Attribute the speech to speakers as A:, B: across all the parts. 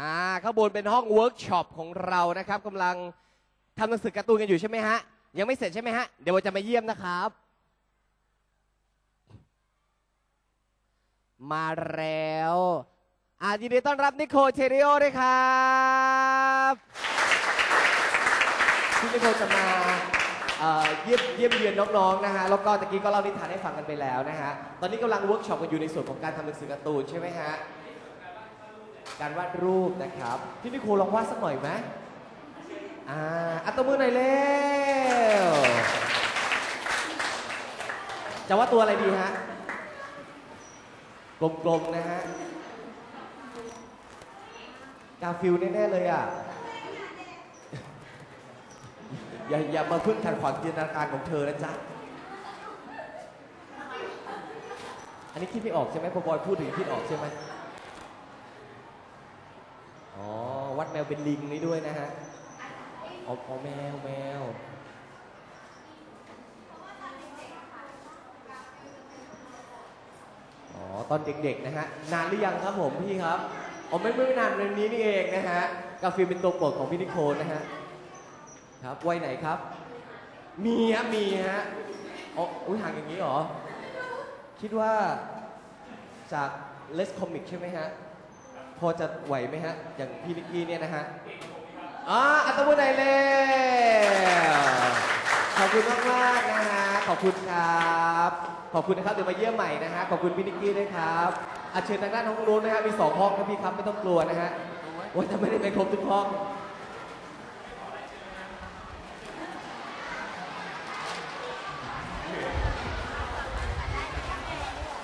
A: อ่าข้างบนเป็นห้องเวิร์กช็อปของเรานะครับกำลังทำหนังสือการ์ตูนกันอยู่ใช่ไหมฮะ ยังไม่เสร็จใช่ไหมฮะ เดี๋ยวเราจะมาเยี่ยมนะครับ มาแล้วอายินดีต้อนรับนิโคเทริโอด้วยครับที่นิโคจะมาเอ่อเยี่ยมเยี่ยมเยือนน้องๆนะฮะแล้วก็ตะกี้ก็เล่านิทานให้ฟังกันไปแล้วนะฮะตอนนี้กำลังเวิร์กช็อปกันอยู่ในส่วนของการทำหนังสือการ์ตูนใช่ไหมฮะ การวาดรูปนะครับพี่นิโคลองวาดสักหน่อยไหมอ่าอัตมือหน่อยเร็วจะวาดตัวอะไรดีฮะกลมๆนะฮะกาฟิลแน่ๆเลยอะอย่าอย่ามาพึ่งขัดขวางจินตนาการของเธอนะจ๊ะ อันนี้คิดไม่ออกใช่ไหมพอบอยพูดถึงคิดออกใช่ไหม อ๋อ วัดแมว เป็นลิงนี่ด้วยนะฮะอ๋ออ๋อแมวแมวอ๋อตอนเด็กๆนะฮะนานหรือยังครับผมพี่ครับอ๋อไม่ไม่นานเรื่องนี้นี่เองนะฮะกาฟิลเป็นตัวโปรดของพี่นิโคลนะฮะครับวัยไหนครับ มีฮะมีฮะอ๋ออุ้ยห่างอย่างนี้เหรอ คิดว่าจากเลสคอมิกใช่ไหมฮะพ อจะไหวไหมฮะ อย่างพี่นิกกี้เนี่ยนะฮะอ่าอัตบุญไหนเร็วขอบคุณมากมากนะฮะ ขอบคุณครับ ขอบคุณนะครับ เดี๋ยวมาเยี่ยมใหม่นะฮะ ขอบคุณพี่นิกกี้ด้วยครับอาเชิญทางด้านห้องนู้นนะฮะ มีสองห้องครับพี่ครับ ไม่ต้องกลัวนะฮะว่าจะไม่ได้ไปครบทุกห้อง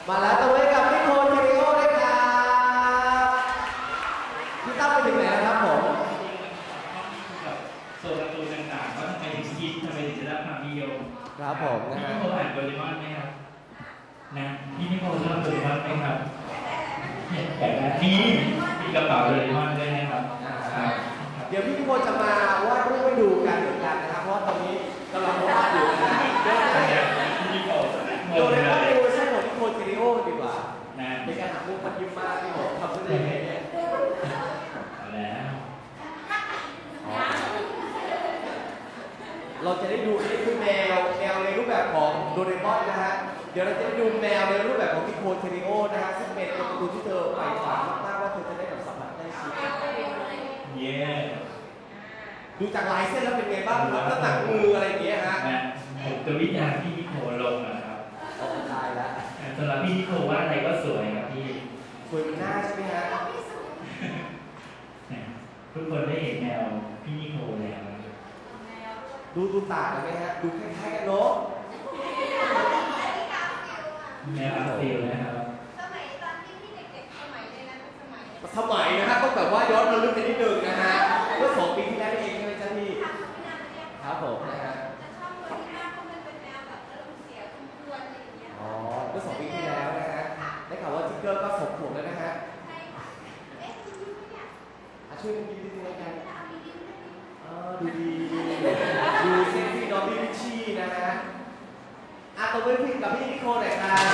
A: มาแล้วตรงนี้กับพี่โคเทริโอด้วยครับพี่ตั้มไปถึงไหนแล้วครับผม
B: กับโซนการ์ตูนต่างๆว่าทำไมถึงคิดทำไมถึงจะได้ความนิยม
A: ครับผมนะ
B: พี่
A: ฮะ
B: นิโคอ่านโดเรมอนไหมครับนะพี่นิโคชอบโดเรมอนไหมครับเนี่ยแต่ละนี่มีกระเป๋าโดเรมอนด้วยนะครับครับ
A: เดี๋ยวพี่นิโค จะมาวาดรูปให้ดูกันเหมือนกันนะครับ เพราะว่าตอนนี้กำลังวาดอยู่นะฮะเดี๋ยว
B: อันเนี้ยพี่นิโคง
A: โด
B: ง
A: เร
B: เล
A: มอน
B: ย
A: ในเวอร์ชันของพี่โคเทริโอดีกว่า
B: นะ
A: ในการหารูปมันยิ้มมากที่ผมทำได้ยังไงเนี่ย
B: เอาแล้ว
A: อ๋อเราจะได้ดูนี่คือแมวแมวในรูปแบบของโดเรมอนนะฮะเดี๋ยวเราจะได้ดูแมวในรูปแบบของพี่โคเทริโอนะฮะซึ่งเป็นตัวการ์ตูนที่เธอใฝ่ฝันมากๆว่าเธอจะได้แบบสัมผัสได้ชิด
B: เย้
A: ดูจากลายเส้นแล้วเป็นไงบ้างครับน้ำหนักมืออะไรอย่างเงี้ยฮะ
B: นะผมจะวิจารณ์พี่นิโคลงนะครับ
A: ออกตายแล้ว
B: สำหรับพี่นิโคว่าอะไรก็สวยครับพี่
A: สวยบนหน้าใช่ไหมฮะ
B: นะทุกคนได้เห็นแนวพี่นิโคแล้วนะครับ
A: ดูดูต่างกันไหมฮะ ดูคล้ายๆกันเนาะ
B: แนวอัพเซลนะครับ
C: สมัยตอนที่พี่เด็กๆสมัยในนั้นเป็นสมัย
A: สมัยนะฮะต้องแบบว่าย้อนระลึกไปนิดนึงนะ ข่าวว่าทิกเกอร์ก็สมขวบแล้วนะฮะ
C: ใช่ค่ะเอ๊ะคุณยิ้มเนี่ย
A: อะช่วยกันดีดีๆกัน
C: จะเอามียิ้มด้วย
A: อ๋อดูดี ดูเซ็กซี่น้องพี่วิชชี่นะฮะอะตัวมือพี่กับพี่นิโคหน่อยครับ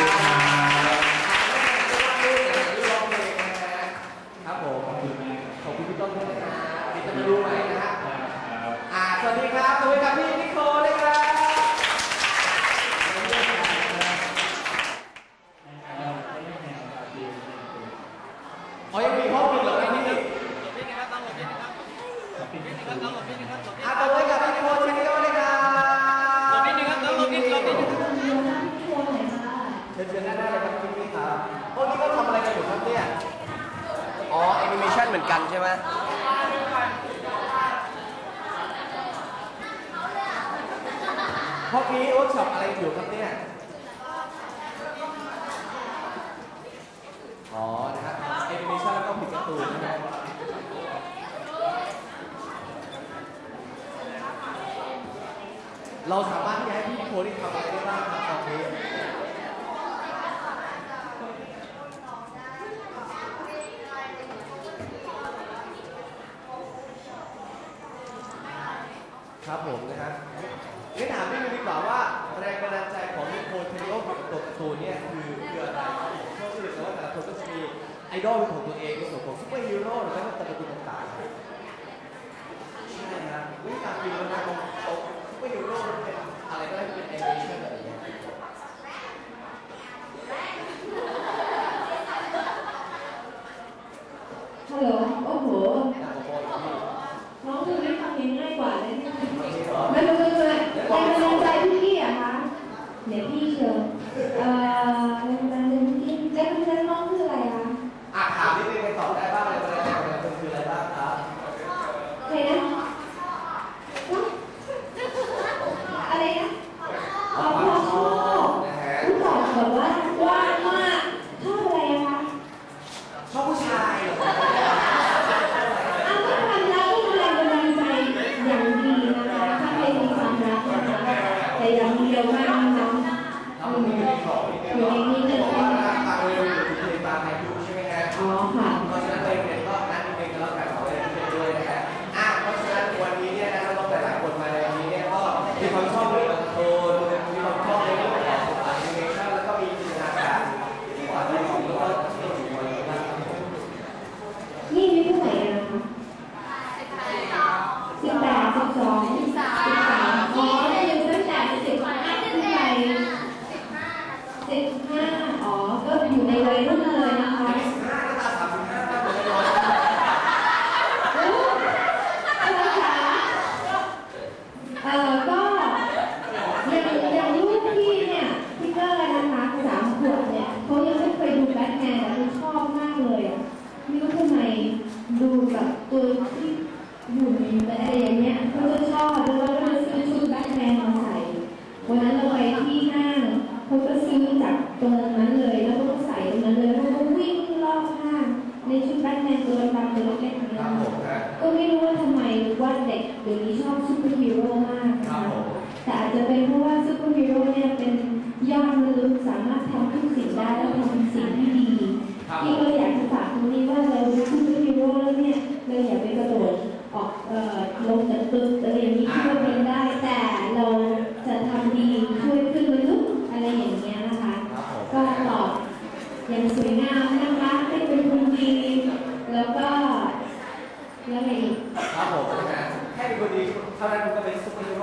A: ครับผม
B: ขอบคุณมาก
A: ขอบคุณพี่ต้นด้วยนะฮะเดี๋ยวจะมาดูใหม่นะฮะ
B: ครับ
A: อ่า สวัสดีครับตัวมือกับพี่นิโคเลยครับอ๋อยังมีห้องอีกเหรอครับพี่นิกอะตัวมือกับพี่นิโคเชนิโอเลยครับหลบนิดนึงครับหลบนิดหลบนิดเชิญเชิญด้านหน้าเลยครับพี่นิกครับพวกนี้ก็ทำอะไรกันอยู่ครับเนี่ย อ๋อแอนิเมชันเหมือนกันใช่ไหม พวกนี้เวิร์กช็อปอะไรอยู่ครับเนี่ย อ๋อ นะครับแอนิเมชันแล้วก็ผิดการ์ตูนใช่ไหมเราสามารถที่จะให้พี่โคได้ทำอะไรได้บ้างครับตอนนี้ครับผม ดอลเปของตัวเองในส่วนของซูเปอร์ฮีโร่หรือแม้แต่ตระกูลต่างๆใช่นะวิธีการปีนมันนะของซูเปอร์ฮีโร่มันอะไรก็ได้ที่เป็นแอนิเมชั่นแบ
D: บนี้
A: ฮัลโห
D: ล ไม่รู้
A: ทำไมดูแบบตัวที่อยู่
D: ใน
A: อะ
D: ไรอย่างเงี้ยเขาจะชอบแล้วก็มาซื้อชุดแบทแมนมาใส่วันนั้นเราไปที่ห้างเขาก็ซื้อจากตรงนั้นเลย แล้วก็ใส่ตรงนั้นเลยแล้วก็วิ่งรอบห้างในชุดแบทแมนตัวดำตัวเล็กๆ
A: นั้น
D: ก็ไม่รู้ว่าทำไมว่าเด็กเดี๋ยวนี้ชอบซูเปอร์ฮีโร่มากนะแต่อาจจะเป็นเพราะว่าซูเปอร์ฮีโร่เนี่ยเป็นยอดมนุษย์สามารถทำทุกสิ่งได้แล้วทำสิ่งที่ดี พี่ก็อยากจะฝากตรงนี้ว่าเราดูขึ้นวิดีโอแล้วเนี่ยเราอยากไปกระโดดออกเอ่อลงจากตึกอะไรอย่างนี้ช่วยเป็นได้ แต่เราจะทำดีช่วยขึ้นมนุษย์อะไรอย่างเงี้ยนะคะ ก็ตอบยังสวยงามนะคะให้เป็นคนดีแล้วก็แล้วไง
A: ครับผมแค่เป็นคนดีเท่านั้นก็เป็นซุปเปอร์ฮีโ